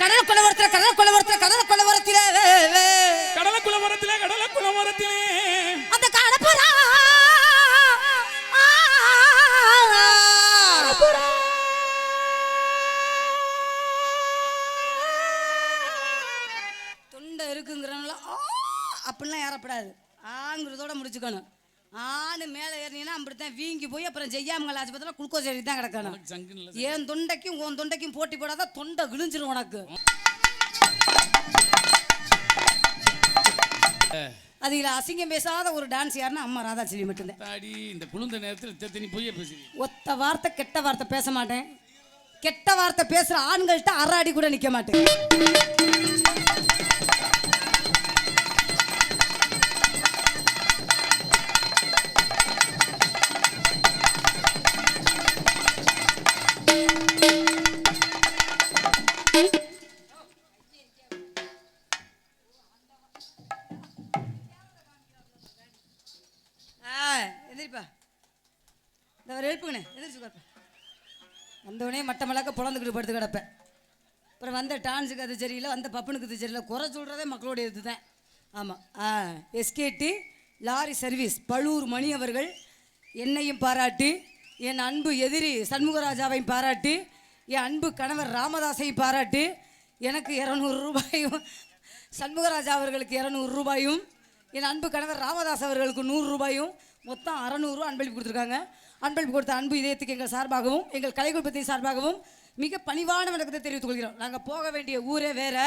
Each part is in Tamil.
கடல் குலவரத்துல கடல் குலவரத்துல கடல் குலவரத்தில கடல குலவரத்திலே கடல குலவரத்திலே. அந்த காலப்புறா தொண்டை இருக்குங்கிறனால அப்படிலாம் ஏறப்படாது. ஆங்கிறதோட முடிச்சுக்கணும். ஆணு மேலே ஏறினீங்கன்னா அப்படித்தான் வீங்கி போய் அப்புறம் ஜெய்யாமங்கல் ஆஸ்பத்திரியில் குளுக்கோஸ் எழுதி தான் கிடக்கணும். என் தொண்டைக்கும் உன் தொண்டைக்கும் போட்டி போடாத தொண்டை கிழிஞ்சிரும் உனக்கு. அதுல அசிங்கம் பேசாத ஒரு டான்ஸ் யாருன்னா அம்மா ராதாச்செல்வி மட்டும்தான். தாடி இந்த குளிர்ந்த நேரத்தில் பேசுறீங்க? ஒத்த வார்த்தை கெட்ட வார்த்தை பேச மாட்டேன். கெட்ட வார்த்தை பேசுற ஆண்கள்ட்ட அரை அடி கூட நிக்க மாட்டேன். எதிரிப்பா இந்த ஒரு எழுப்புங்கண்ணே எதிரிச்சு உட்காருப்பா வந்தவொடனே மட்ட மலக்க புலந்துக்கிட்டு படுத்து கிடப்பேன். அப்புறம் வந்த டான்ஸுக்கு அது சரியில்லை வந்த பப்பனுக்கு அது சரியில்லை குறை சொல்கிறதே மக்களுடைய இது தான் ஆமாம் ஆ SKT lorry service Palur Mani அவர்கள் என்னையும் பாராட்டி என் அன்பு எதிரி சண்முகராஜாவையும் பாராட்டி என் அன்பு கணவர் ராமதாஸையும் பாராட்டி எனக்கு இரநூறு ரூபாயும் சண்முகராஜா அவர்களுக்கு இரநூறு ரூபாயும் என் அன்பு கணவர் ராமதாஸ் அவர்களுக்கு நூறு ரூபாயும் மொத்தம் அறநூறு அன்பளிப்பு கொடுத்துருக்காங்க. அன்பளிப்பு கொடுத்த அன்பு இதயத்துக்கு எங்கள் சார்பாகவும் எங்கள் கலைக்குழுப்பத்தின் சார்பாகவும் மிக பணிவான வணக்கத்தை தெரிவித்துக் கொள்கிறோம். நாங்கள் போக வேண்டிய ஊரே வேற.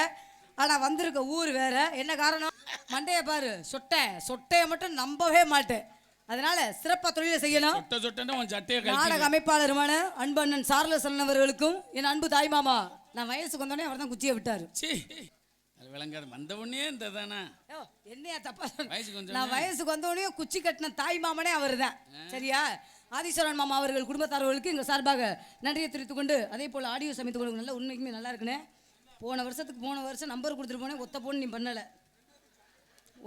ஆனால் வந்திருக்க ஊர் வேற. என்ன காரணம்? மண்டைய பாரு. சொட்டை. சொட்டையை மட்டும் நம்பவே மாட்டேன். அதனால சிறப்பாக தொழிலை செய்யணும். நாடக அமைப்பாளருமான அன்பு அண்ணன் சார்லசன் அவர்களுக்கும் என் அன்பு தாய் மாமா நான் வயசுக்கு வந்தோடனே அவர் தான் குச்சியை விட்டார். அது விளங்காது வந்த உடனே இந்த தானே என்னையா தப்பா? வயசுக்கு கொஞ்சம் நான் வயசுக்கு வந்தோடனே குச்சி கட்டின தாய் மாமனே அவர் தான் சரியா? ஆதீஸ்வரன் மாமா அவர்கள் குடும்பத்தாரர்களுக்கு எங்கள் சார்பாக நன்றியை தெரிவித்துக் கொண்டு அதே போல் ஆடியோ சமைத்து கொண்டு நல்ல உண்மைக்குமே நல்லா இருக்குனே. போன வருஷத்துக்கு போன வருஷம் நம்பர் கொடுத்துட்டு போனேன். ஒத்த போன் நீ பண்ணலை.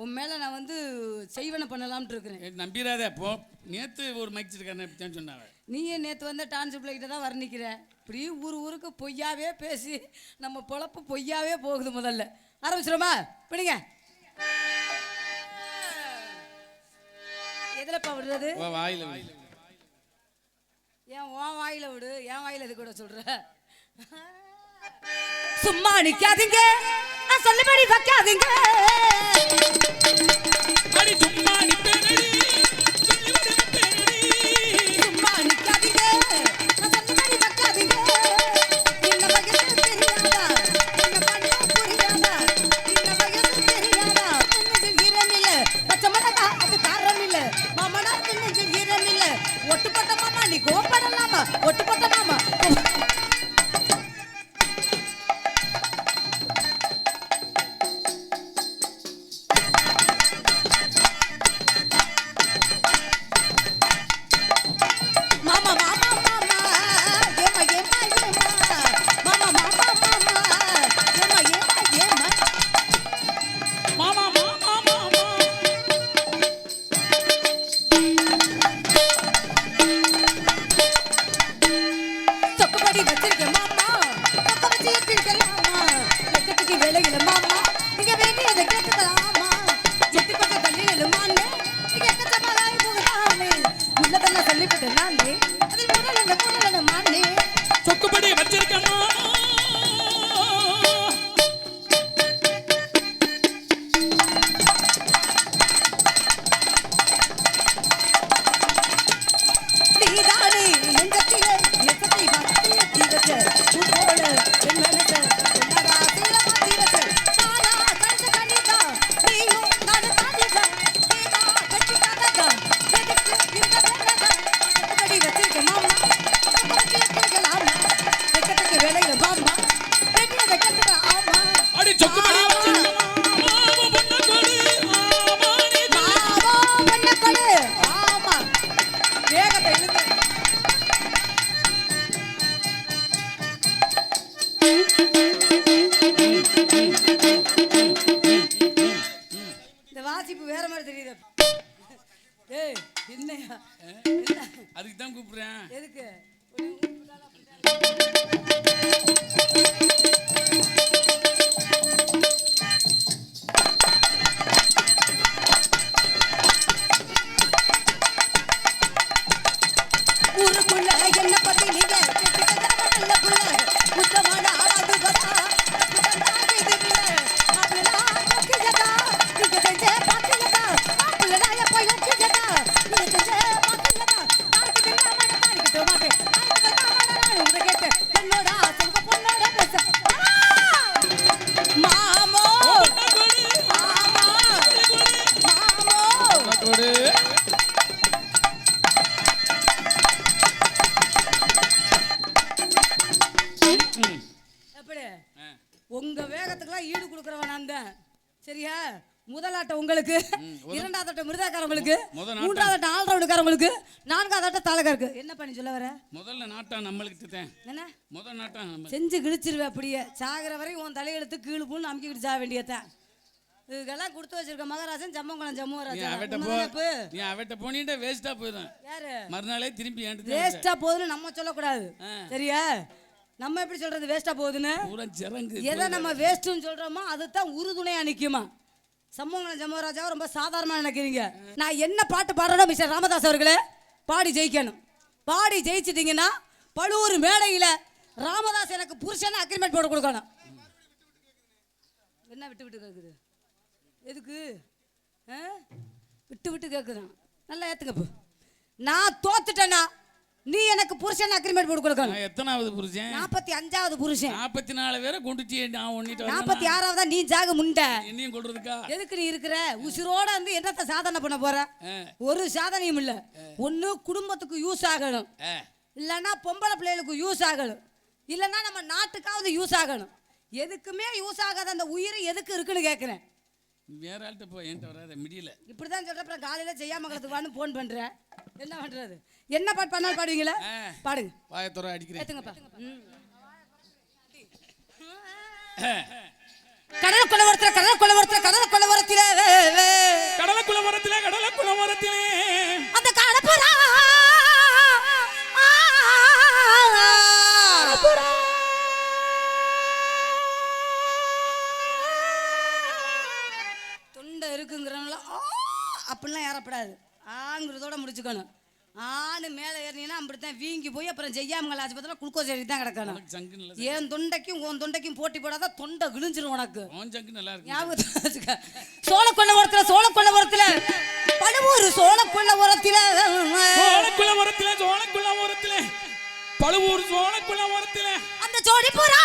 உன் மேலே நான் வந்து செய்வனை பண்ணலாம்னு இருக்கிறேன். ஏய், நம்பிராத போ. நேத்து ஒரு மைக் சொன்னாங்க? நீயே நேற்று வந்த டான்ஸ் பிள்ளைகிட்ட தான் வர்ணிக்கிற. இப்படி ஊர் ஊருக்கு பொய்யாவே பேசி நம்ம பொழப்பு பொய்யாவே போகுது முதல்ல. ஆரம்பிச்சிருமா? பிடிங்க எதுலப்பா விடுறது? வாயில. ஏன் உன் வாயில விடு என் வாயில இது கூட சொல்ற? சும்மா நிக்காதீங்க. நான் சொல்லுபடி வைக்காதீங்க. உள்ளதெல்லாம் சொல்லிவிட்டு நானே அதில் முதல் அந்த சரியா? முதல் ஆட்டம் உங்களுக்கு. இரண்டாவது ஆட்டம் மிருதாக்காரங்களுக்கு. மூன்றாவது ஆட்டம் ஆல்ரவுண்டுக்காரங்களுக்கு. நான்காவது ஆட்டம் தாளக்காருக்கு. என்ன பண்ணி சொல்ல வர? முதல்ல நாட்டம் நம்மளுக்கு என்ன? முதல் நாட்டம் செஞ்சு கிழிச்சிருவேன் அப்படியே. சாகிற வரையும் உன் தலையெழுத்து கீழு பூன்னு அமுக்கிக்கிட்டு சாக வேண்டியதான் இதுக்கெல்லாம் கொடுத்து வச்சிருக்க மகாராஜன் ஜம்மங்குளம் நீ ஜம்முவராஜன் அவட்ட போ? நீ அவட்ட போனீட்டா வேஸ்டா போயிடும். யாரு? மறுநாளே திரும்பி வேஸ்டா போகுதுன்னு நம்ம சொல்லக்கூடாது. சரியா? நம்ம எப்படி சொல்றது வேஸ்டா போகுதுன்னு? எதை நம்ம வேஸ்ட்டுன்னு சொல்றோமோ அதுதான் உறுதுணையா நிக்குமா? சம்மங்கலம் ஜம்மராஜாவை ரொம்ப சாதாரணமா நினைக்கிறீங்க. நான் என்ன பாட்டு பாடுறேனோ மிஸ்டர் ராமதாஸ் அவர்களே பாடி ஜெயிக்கணும். பாடி ஜெயிச்சிட்டீங்கன்னா பழுவூர் மேடையில ராமதாஸ் எனக்கு புருஷன் அக்ரிமெண்ட் போட்டு கொடுக்கணும். என்ன விட்டு விட்டு கேட்குது எதுக்கு? விட்டு விட்டு கேட்குதான் நல்லா ஏத்துக்க இப்போ நான் தோத்துட்டேன்னா நீ எனக்கு புருஷன் அக்ரிமெண்ட் போட்டு கொடுக்கணும். எத்தனாவது புருஷன்? நாற்பத்தி அஞ்சாவது புருஷன். நாற்பத்தி நாலு பேரை கொண்டுச்சு நான் ஒன்னிட்டு நாற்பத்தி ஆறாவதா நீ ஜாக முண்டை. என்னையும் கொள்றதுக்கா எதுக்கு நீ இருக்கிற? உசிரோட வந்து என்னத்த சாதனை பண்ண போற. ஒரு சாதனையும் இல்ல. ஒண்ணு குடும்பத்துக்கு யூஸ் ஆகணும். இல்லைன்னா பொம்பளை பிள்ளைகளுக்கு யூஸ் ஆகணும். இல்லைன்னா நம்ம நாட்டுக்காவது யூஸ் ஆகணும். எதுக்குமே யூஸ் ஆகாத அந்த உயிர் எதுக்கு இருக்குன்னு கேட்குறேன் வேற ஆள்கிட்ட போ என்கிட்ட வராத முடியல. இப்படிதான் சொல்ற அப்புறம் காலையில செய்யாமங்கலத்துக்கு வான்னு ஃபோன் பண்றேன் என்ன பண்றது? என்ன பாட்டு பண்ணாலும் பாடுவீங்களா. பாடுங்க. வாயத்துறை அடிக்கிறேன். ஏத்துங்கப்பா ம். கடல் குலவரத்துல கடல் குலவரத்துல கடல் ஆங்கிறதோட முடிச்சுக்கணும். ஆணு மேலே ஏறினீங்கன்னா அப்படித்தான் வீங்கி போய் அப்புறம் செய்யாமங்கள ஆஸ்பத்திரியில் குளுக்கோஸ் ஏறி தான் கிடக்கணும். என் தொண்டைக்கும் உன் தொண்டைக்கும் போட்டி போடாத தொண்டை கிழிஞ்சிரும் உனக்கு. இருக்கு. ஞாபகத்துல வச்சுக்க. சோழக்கொல்லபுரத்துல சோழக்கொல்லபுரத்துல பழுவூர் சோழக்கொல்லபுரத்துல சோழக்குளமரத்திலே சோழக்குளமரத்திலே பழுவூர் சோழக்குளமரத்திலே அந்த ஜோடி புறா.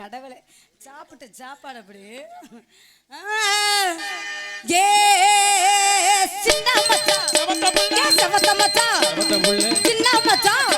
கடவுளே சாப்பிட்ட சாப்பாடு அப்படி. ஏ சின்ன புள்ள. சின்ன மச்சான்.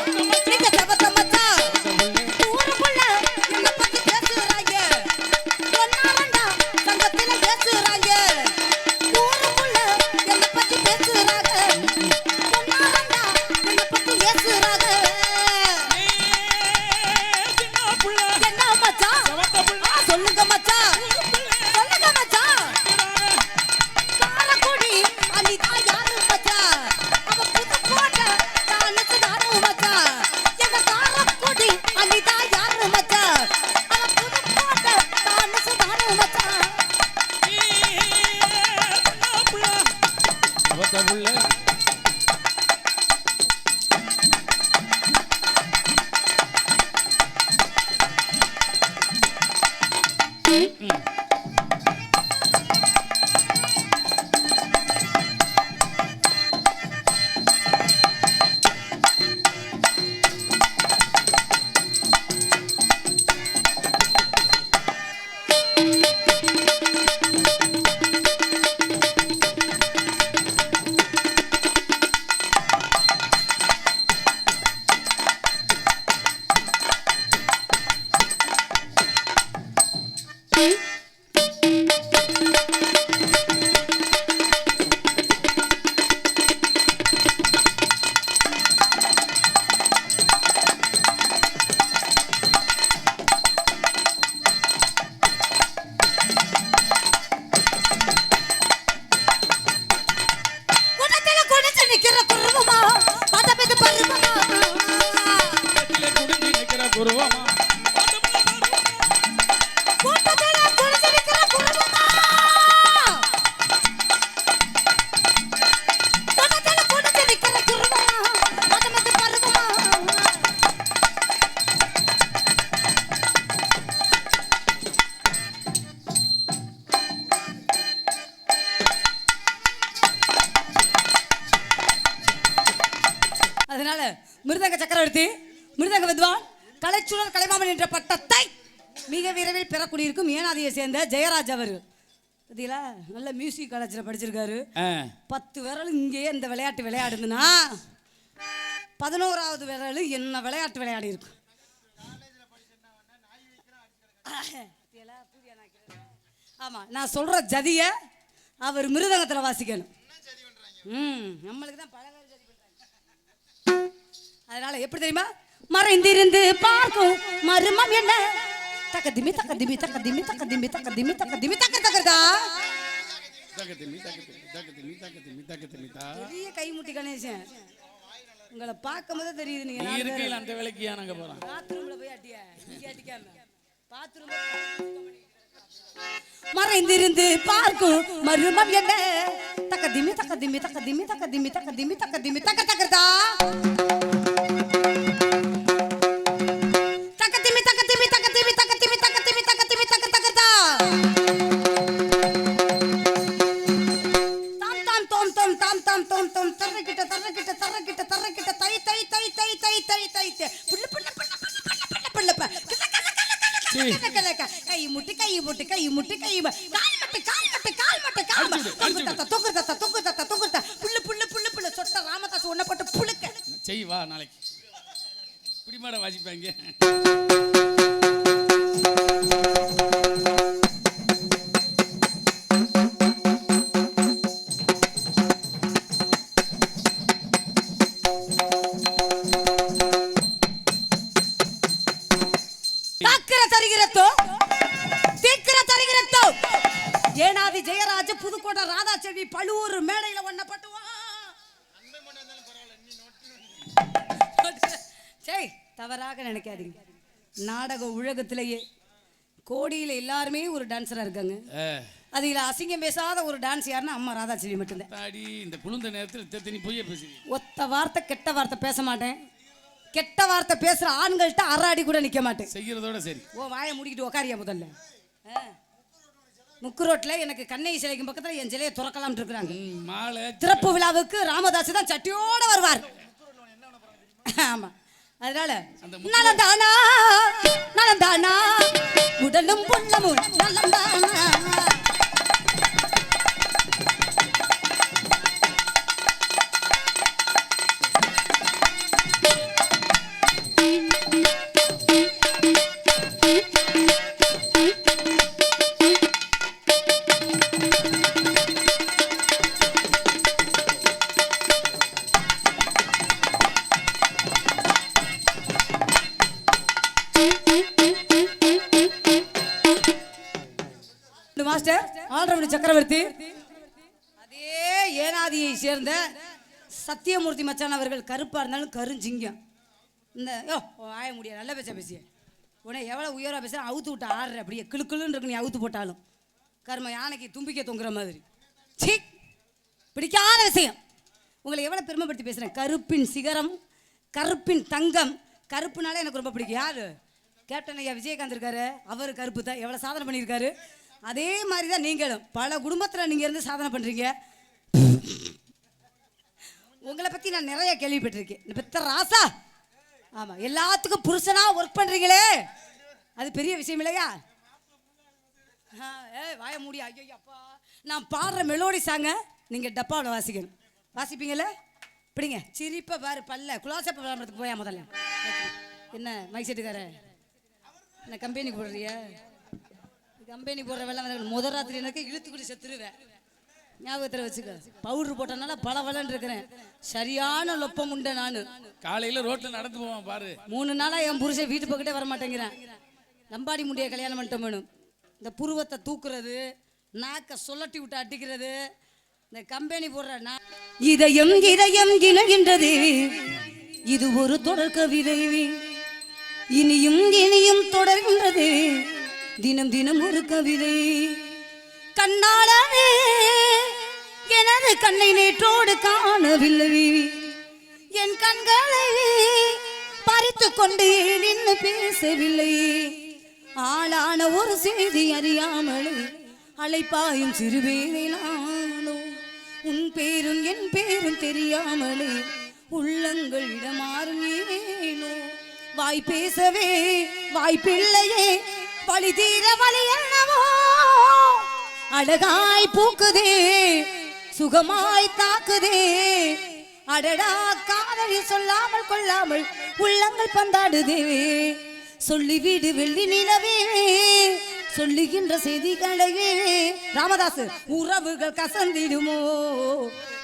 மிருதங்க சக்கரவர்த்தி மிருதங்க வித்வான் கலைச்சுடர் கலைமாமன் என்ற பட்டத்தை மிக விரைவில் பெறக்கூடியிருக்கும் ஏனாதியை சேர்ந்த ஜெயராஜ் அவர்கள் பார்த்தீங்களா? நல்ல மியூசிக் காலேஜில் படிச்சிருக்காரு. பத்து விரல் இங்கேயே இந்த விளையாட்டு விளையாடுதுன்னா பதினோராவது விரல் என்ன விளையாட்டு விளையாடி இருக்கும் ஆமாம் நான் சொல்கிற ஜதியை அவர் மிருதங்கத்தில் வாசிக்கணும். ம் நம்மளுக்கு தான் பழக அதனால எப்படி தெரியுமா மறைந்திருந்து பார்க்கும் மர்மம் என்ன தக்கதிமி தக்கதிமி தக்கதிமி தக்கதிமி தக்கதிமி தக்கதிமி தக்க தக்கதா. பெரிய கைமுட்டி கணேசன் உங்களை பார்க்கும் போது தெரியுது நீங்க. இருக்கையில் அந்த வேலைக்கு நாங்க போறோம் பாத்ரூம்ல போய் அட்டிய அடிக்காம பாத்ரூம் மறைந்திருந்து பார்க்கும் மர்மம் என்ன தக்க திமி தக்க திமி தக்க திமி தக்க திமி தக்க திமி தக்க திமி தக்க தக்கதா பண்ணுங்க கோடியில எல்லாருமே ஒரு டான்ஸரா இருக்காங்க. அதுல அசிங்கம் பேசாத ஒரு டான்ஸ் யாருன்னா அம்மா ராதாச்செல்வி மட்டும்தான். இந்த குளிர்ந்த நேரத்தில் தெத்தனி பொய்ய பேசுறீங்க? ஒத்த வார்த்தை கெட்ட வார்த்தை பேச மாட்டேன். கெட்ட வார்த்தை பேசுற ஆண்கள்கிட்ட அறாடி கூட நிக்க மாட்டேன். செய்யறதோட சரி. ஓ வாயை மூடிக்கிட்டு உக்காரியா முதல்ல. முக்கு ரோட்ல எனக்கு கண்ணை சிலைக்கும் பக்கத்துல என் சிலையை துறக்கலாம்னு இருக்கிறாங்க. மாலை. திறப்பு விழாவுக்கு ராமதாஸ் தான் சட்டியோட வருவார். ஆமா. அதனால நலந்தானா நலந்தானா உடலும் புள்ளமும் நலந்தானா சத்தியமூர்த்தி மச்சான் அவர்கள் கருப்பாக இருந்தாலும் கருஞ்சிங்கம். இந்த யோ ஆய முடியாது. நல்ல பேச பேசிய. உடனே எவ்வளோ உயரா பேசுகிறேன் அவுத்து விட்டு ஆடுற அப்படியே. கிளு கிளுன்னு இருக்கு நீ அவுத்து போட்டாலும். கரும யானைக்கு தும்பிக்க தொங்குற மாதிரி. சீ பிடிக்காத விஷயம். உங்களை எவ்வளோ பெருமைப்படுத்தி பேசுகிறேன் கருப்பின் சிகரம் கருப்பின் தங்கம். கருப்புனாலே எனக்கு ரொம்ப பிடிக்கும். யார்? கேப்டன் ஐயா விஜயகாந்த் இருக்காரு. அவர் கருப்பு தான். எவ்வளோ சாதனை பண்ணியிருக்காரு. அதே மாதிரி தான் நீங்களும். பல குடும்பத்தில் நீங்கள் இருந்து சாதனை பண்ணுறீங்க உங்களை பற்றி நான் நிறைய கேள்விப்பட்டிருக்கேன். இந்த பெத்த ராசா? ஆமாம் எல்லாத்துக்கும் புருஷனாக ஒர்க் பண்ணுறீங்களே அது பெரிய விஷயம் இல்லையா? ஏ ஏய் வாய முடியா ஐயோ அப்பா. நான் பாடுற மெலோடி சாங்க நீங்கள் டப்பாவில் வாசிக்கணும். வாசிப்பீங்களே இப்படிங்க சிரிப்பை பாரு பல்ல. குலாசப்ப விளம்பரத்துக்கு போயா முதல்ல? என்ன மைக் செட்டுக்கார? என்ன கம்பெனி போடுறிய? கம்பெனி போடுற வெள்ளம் முதல் ராத்திரி எனக்கு இழுத்துக்கிட்டு செத்துருவேன். ஞாபகத்தில் வச்சுக்க. பவுடர் போட்டனால பல வளன்னு இருக்கிறேன். சரியான லொப்பம் உண்டை நான். காலையில ரோட்ல நடந்து போவான் பாரு. மூணு நாளா என் புருஷன் வீட்டு பக்கத்தே வர மாட்டேங்கிறேன் லம்பாடி முடிய கல்யாணம் பண்ணிட்டோம் வேணும். இந்த புருவத்தை தூக்குறது நாக்க சொல்லட்டி விட்டு அடிக்கிறது இந்த கம்பெனி போடுற நா இதயம் இதயம் இணைகின்றது. இது ஒரு தொடர் கவிதை. இனியும் இனியும் தொடர்கின்றது. தினம் தினம் ஒரு கவிதை. கண்ணாளனே எனது கண்ணை நேற்றோடு காணவில்லை. என் கண்களை பறித்து கொண்டு நின்று பேசவில்லை? ஆளான ஒரு செய்தி அறியாமலே அலைப்பாயும் சிறுவேலானோ உன் பேரும் என் பேரும் தெரியாமலே உள்ளங்கள் இடமாறும் ஏனோ. வாய் பேசவே வாய்ப்பில்லையே வழி தீர வழி என்னவோ. அழகாய் பூக்குதே சுகமாய் தாக்குதே. அடடா காதலி சொல்லாமல் கொள்ளாமல் உள்ளங்கள் பந்தாடுதே. சொல்லிவிடு வெள்ளி நிலவே சொல்லுகின்ற செய்திகளையே. ராமதாஸ் உறவுகள் கசந்திடுமோ?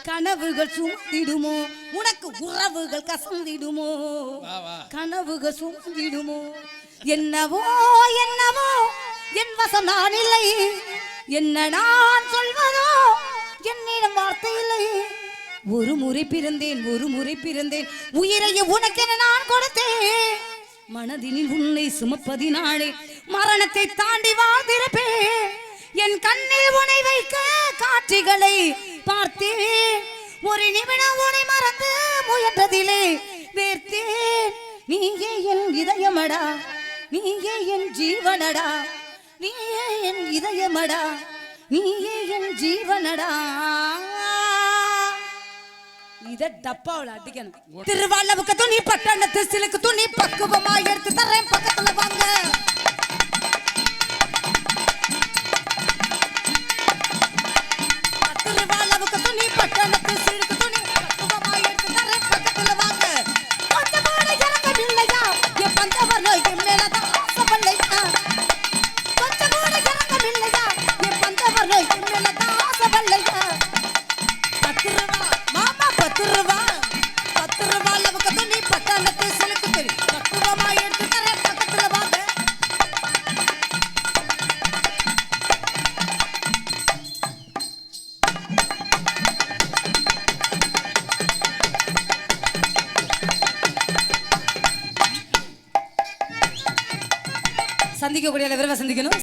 கனவுகள் சுமந்திடுமோ? உனக்கு உறவுகள் கசந்திடுமோ? கனவுகள் சுமந்திடுமோ? என்னவோ என்னவோ? என் வசம் நான் இல்லை. என்ன நான் சொல்வதோ? என்னிடம் வார்த்தை இல்லை. ஒரு முறை பிறந்தேன் ஒரு முறை பிறந்தேன். உயிரையே உனக்கென நான் கொடுத்தேன். மனதினில் உன்னை சுமப்பதினாலே மரணத்தை தாண்டி வாழ்ந்திருப்பேன். என் கண்ணில் உனை வைக்க காட்சிகளை பார்த்தேன். ஒரு நிமிடம் உனை மறந்து முயன்றதிலே வேர்த்தேன். நீயே என் இதயமடா நீயே என் ஜீவனடா நீயே என் இதயமடா. நீயே என் ஜீவனடா. இத டப்பாவில் அடிக்கணும். திருவாளவுக்கு துணி பட்டணத்து சிலுக்கு துணி பக்குவமா எடுத்து தரேன் பக்கத்துல வாங்க. திருவாளவுக்கு துணி பட்டணத்து சிலுக்கு